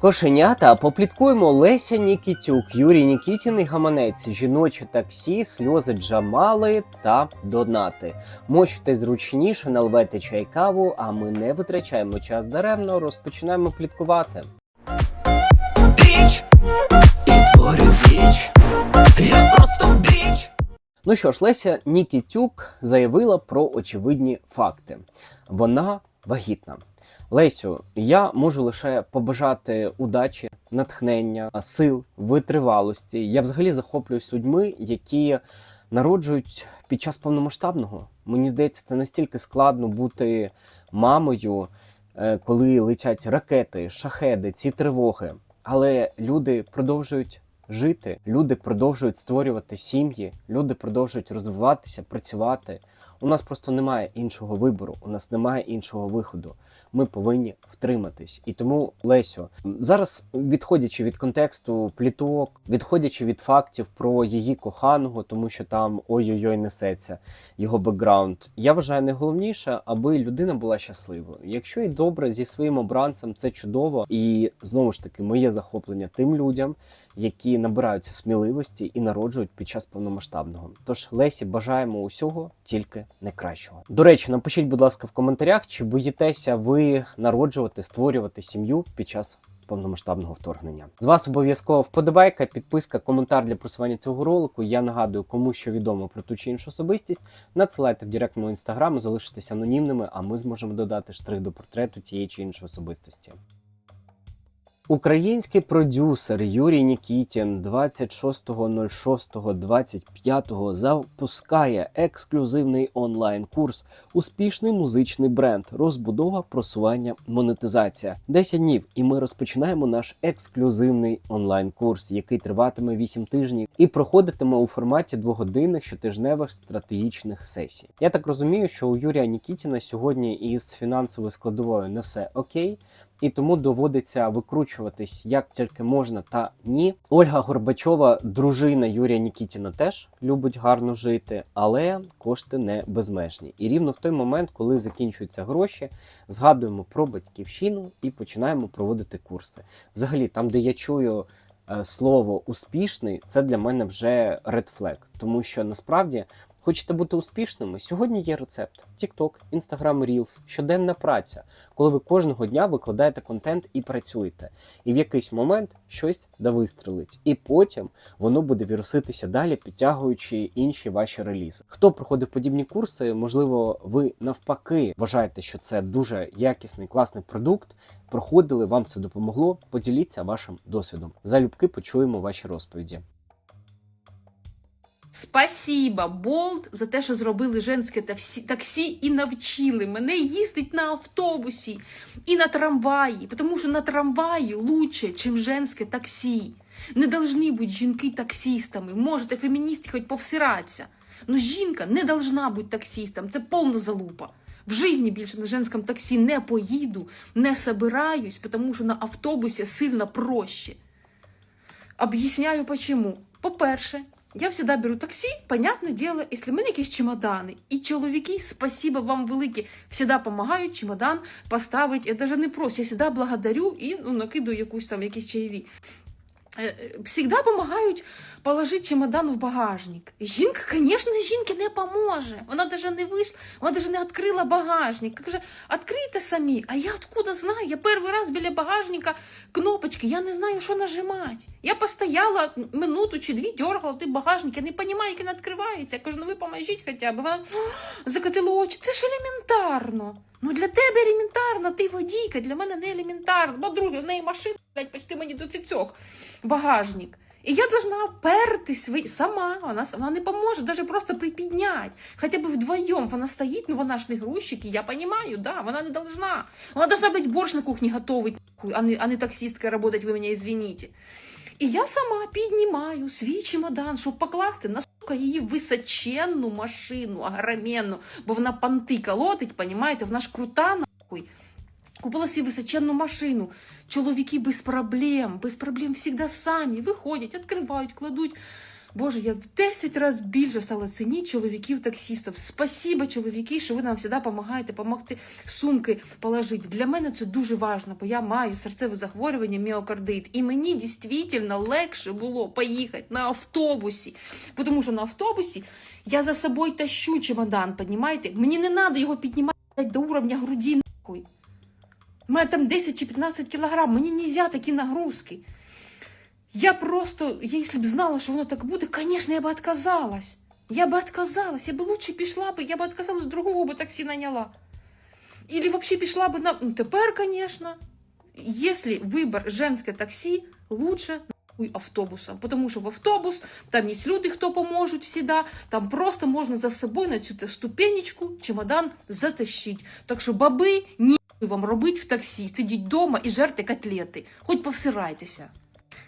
Кошенята попліткуємо Леся Нікітюк, Юрій Нікітін і гаманець, жіноче таксі, сльози Джамали та донати. Мочте зручніше, наливайте чай каву, а ми не витрачаємо час даремно, розпочинаємо пліткувати. Біч діч. Я просто біч. Ну що ж, Леся Нікітюк заявила про очевидні факти. Вона вагітна. Лесю, я можу лише побажати удачі, натхнення, сил, витривалості. Я взагалі захоплююсь людьми, які народжують під час повномасштабного. Мені здається, це настільки складно бути мамою, е, коли летять ракети, шахеди, ці тривоги. Але люди продовжують жити, люди продовжують створювати сім'ї, люди продовжують розвиватися, працювати. У нас просто немає іншого вибору, у нас немає іншого виходу. Ми повинні втриматись. І тому, Лесю, зараз відходячи від контексту пліток, відходячи від фактів про її коханого, тому що там ой-ой-ой несеться його бекграунд. Я вважаю найголовніше, аби людина була щасливою. Якщо і добре зі своїм обранцем, це чудово. І знову ж таки, моє захоплення тим людям, які набираються сміливості і народжують під час повномасштабного. Тож Лесі бажаємо усього, тільки найкращого. До речі, напишіть, будь ласка, в коментарях, чи боїтеся ви народжувати, створювати сім'ю під час. Повномасштабного вторгнення з вас обов'язково вподобайка, підписка, коментар для просування цього ролику. Я нагадую, кому що відомо про ту чи іншу особистість. Надсилайте в директ мого інстаграму, залишитесь анонімними, а ми зможемо додати штрих до портрету тієї чи іншої особистості. Український продюсер Юрій Нікітін 26.06.25 запускає ексклюзивний онлайн-курс Успішний музичний бренд, розбудова, просування, монетизація. 10 днів, і ми розпочинаємо наш ексклюзивний онлайн-курс, який триватиме 8 тижнів і проходитиме у форматі двогодинних щотижневих стратегічних сесій. Я так розумію, що у Юрія Нікітіна сьогодні із фінансовою складовою не все окей і тому доводиться викручуватись як тільки можна та ні. Ольга Горбачова, дружина Юрія Нікітіна, теж любить гарно жити, але кошти не безмежні. І рівно в той момент, коли закінчуються гроші, згадуємо про батьківщину і починаємо проводити курси. Взагалі, там, де я чую. е, Слово успішний це для мене вже red flag, тому що насправді Хочете бути успішними? Сьогодні є рецепт: TikTok, Instagram Reels, щоденна праця, коли ви кожного дня викладаєте контент і працюєте. І в якийсь момент щось да вистрелить. І потім воно буде віруситися далі, підтягуючи інші ваші релізи. Хто проходив подібні курси, можливо, ви навпаки вважаєте, що це дуже якісний, класний продукт. Проходили, вам це допомогло. Поділіться вашим досвідом. Залюбки почуємо ваші розповіді. Спасіба, Болт, за те, що зробили женське таксі, і навчили мене їздити на автобусі і на трамваї, тому що на трамваї лучше, чим женське таксі. Не должны бути жінки таксістами. Можете феміністки хоч повсиратися. Ну, жінка не должна бути таксістом. Це повна залупа. В житті більше на женському таксі не поїду, не собираюсь, тому що на автобусі сильно проще. Об'ясняю почему. По-перше, я всегда беру таксі, понятне дело, якщо в мене якісь чемодани. І чоловіки, спасибо вам велике, всегда допомагають чемодан поставити. Я даже не прошу, я всегда благодарю і ну, накидаю якусь там якісь чаєві. Е, е, Всегда допомагають положити чемодан в багажник. Жінка, звісно, жінки не поможе. Вона даже не вийшла, вона даже не відкрила багажник. Каже, відкрийте самі. А я откуда знаю? Я перший раз біля багажника кнопочки, я не знаю, що нажимати. Я постояла минуту чи дві, дергала той багажник, я не розумію, як він відкривається. Я кажу, ну ви поможіть хоча б. Вона закатила очі. Це ж елементарно. Ну для тебе елементарно, ти водійка, для мене не елементарно. Бо друге, в неї машина, блядь, почти мені до цицьок. Багажник. І я должна впертись ви- сама, вона, вона не поможе, даже просто припідняти. Хоча б вдвоєм вона стоїть, ну вона ж не грузчик, і я розумію, да, вона не должна. Вона должна, блядь, борщ на кухні готовить, а не, а не таксистка работать, ви мене извините. І я сама піднімаю свій чемодан, щоб покласти на сука її височенну машину, огроменну, бо вона панти колотить, понімаєте, вона ж крута нахуй. Купила собі височенну машину. Чоловіки без проблем, без проблем завжди самі виходять, відкривають, кладуть Боже, я в 10 разів більше стала цінити чоловіків-таксістів. Спасіба, чоловіки, що ви нам завжди допомагаєте, допомогти сумки положити. Для мене це дуже важливо, бо я маю серцеве захворювання, міокардит. І мені дійсно легше було поїхати на автобусі. Тому що на автобусі я за собою тащу чемодан, понімаєте? Мені не треба його піднімати до уровня груді. У мене там 10 чи 15 кілограм, мені не можна такі нагрузки. Я просто, я если б знала, что оно так будет, конечно, я бы отказалась. Я бы отказалась, я бы лучше пішла бы, я бы отказалась, другого бы такси наняла. Или вообще пішла бы на... Ну, тепер, конечно, если выбор женское такси, лучше нахуй автобусом. Потому что в автобус, там есть люди, кто поможет всегда, там просто можно за собой на цю ступенечку чемодан затащить. Так що баби, ні вам робить в таксі, сидіть дома і жерти котлети. Хоч повсирайтеся.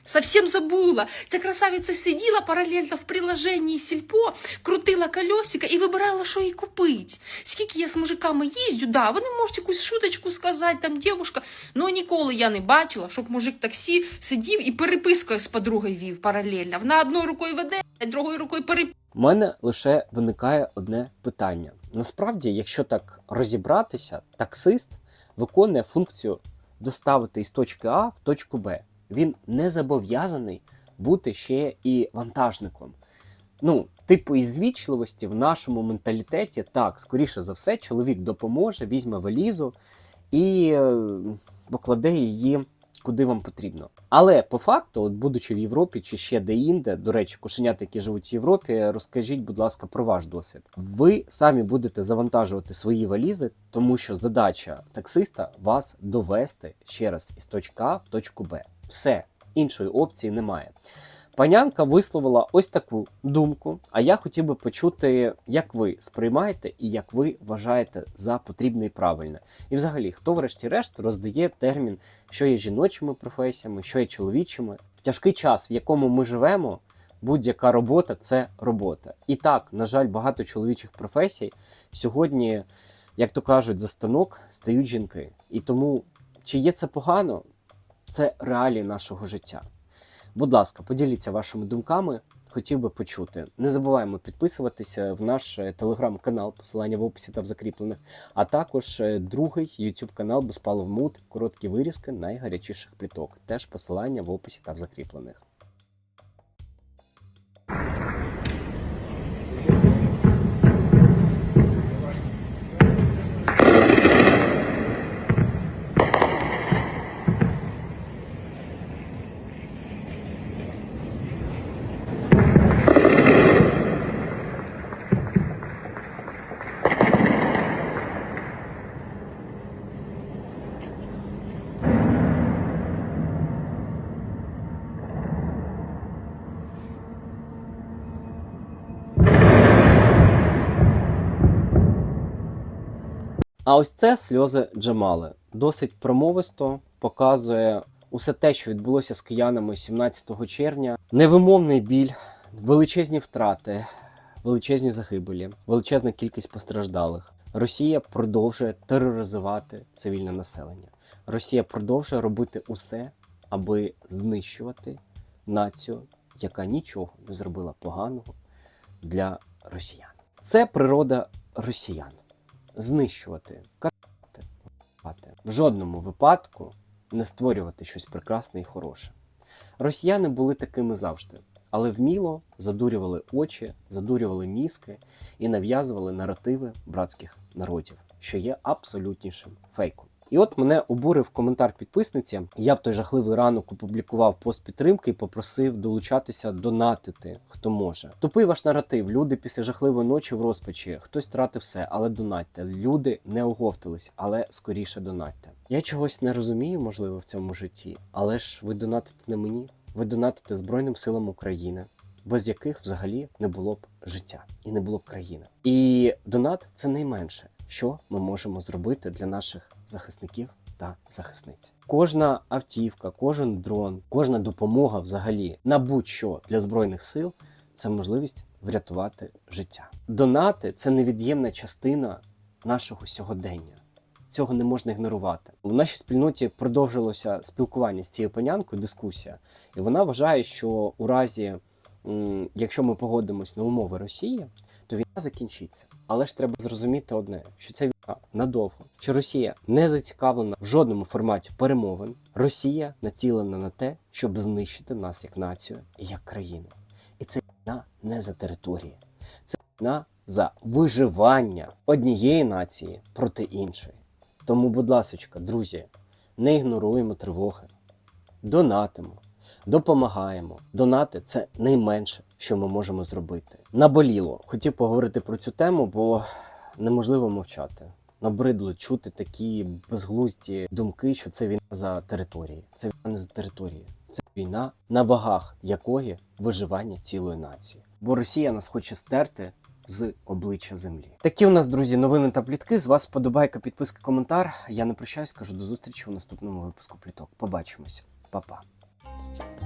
Совсем забула. Ця красавиця сиділа паралельно в приложенні Сільпо, крутила колесико і вибирала, що їй купить. Скільки я з мужиками їздю, да, вони можуть якусь шуточку сказати, там дівушка, но ніколи я не бачила, щоб мужик таксі сидів і перепискою з подругою вів паралельно. Вона одною рукою веде, а другою рукою переписує. У мене лише виникає одне питання. Насправді, якщо так розібратися, таксист виконує функцію доставити із точки А в точку Б. Він не зобов'язаний бути ще і вантажником. Ну, типу, із звічливості в нашому менталітеті, так, скоріше за все, чоловік допоможе, візьме валізу і е, покладе її куди вам потрібно. Але по факту, от будучи в Європі чи ще де-інде, до речі, кошенята, які живуть в Європі, розкажіть, будь ласка, про ваш досвід. Ви самі будете завантажувати свої валізи, тому що задача таксиста вас довести ще раз із точки А в точку Б. Все, іншої опції немає. Панянка висловила ось таку думку. А я хотів би почути, як ви сприймаєте і як ви вважаєте за потрібне і правильне. І взагалі, хто, врешті-решт, роздає термін, що є жіночими професіями, що є чоловічими. В тяжкий час, в якому ми живемо, будь-яка робота це робота. І так, на жаль, багато чоловічих професій сьогодні, як то кажуть, за станок стають жінки. І тому, чи є це погано, це реалії нашого життя. Будь ласка, поділіться вашими думками. Хотів би почути. Не забуваємо підписуватися в наш е, телеграм-канал, посилання в описі та в закріплених, а також е, другий YouTube канал Безпалов Мут, короткі вирізки найгарячіших пліток. Теж посилання в описі та в закріплених. А ось це сльози Джамали. Досить промовисто показує усе те, що відбулося з киянами 17 червня. Невимовний біль, величезні втрати, величезні загибелі, величезна кількість постраждалих. Росія продовжує тероризувати цивільне населення. Росія продовжує робити усе, аби знищувати націю, яка нічого не зробила поганого для росіян. Це природа росіян знищувати, карати, в жодному випадку не створювати щось прекрасне і хороше. Росіяни були такими завжди, але вміло задурювали очі, задурювали мізки і нав'язували наративи братських народів, що є абсолютнішим фейком. І от мене обурив коментар підписниці. Я в той жахливий ранок опублікував пост підтримки і попросив долучатися донатити, хто може. Тупий ваш наратив. Люди після жахливої ночі в розпачі. Хтось втратив все, але донатьте. Люди не оговтались, але скоріше донатьте. Я чогось не розумію, можливо, в цьому житті, але ж ви донатите не мені. Ви донатите Збройним силам України, без яких взагалі не було б життя і не було б країни. І донат це найменше, що ми можемо зробити для наших захисників та захисниць. Кожна автівка, кожен дрон, кожна допомога взагалі на будь-що для збройних сил це можливість врятувати життя. Донати це невід'ємна частина нашого сьогодення. Цього не можна ігнорувати. У нашій спільноті продовжилося спілкування з цією панянкою, дискусія, і вона вважає, що у разі якщо ми погодимось на умови Росії, то війна закінчиться. Але ж треба зрозуміти одне, що ця війна надовго, що Росія не зацікавлена в жодному форматі перемовин. Росія націлена на те, щоб знищити нас як націю і як країну. І це війна не за території, це війна за виживання однієї нації проти іншої. Тому, будь ласочка, друзі, не ігноруємо тривоги, донатимо, допомагаємо. Донати це найменше, що ми можемо зробити. Наболіло. Хотів поговорити про цю тему, бо неможливо мовчати. Набридло чути такі безглузді думки, що це війна за території. Це війна не за території. Це війна, на вагах якої виживання цілої нації. Бо Росія нас хоче стерти з обличчя землі. Такі у нас, друзі, новини та плітки. З вас подобайка, підписка, коментар. Я не прощаюсь, кажу до зустрічі у наступному випуску пліток. Побачимося, Па-па. you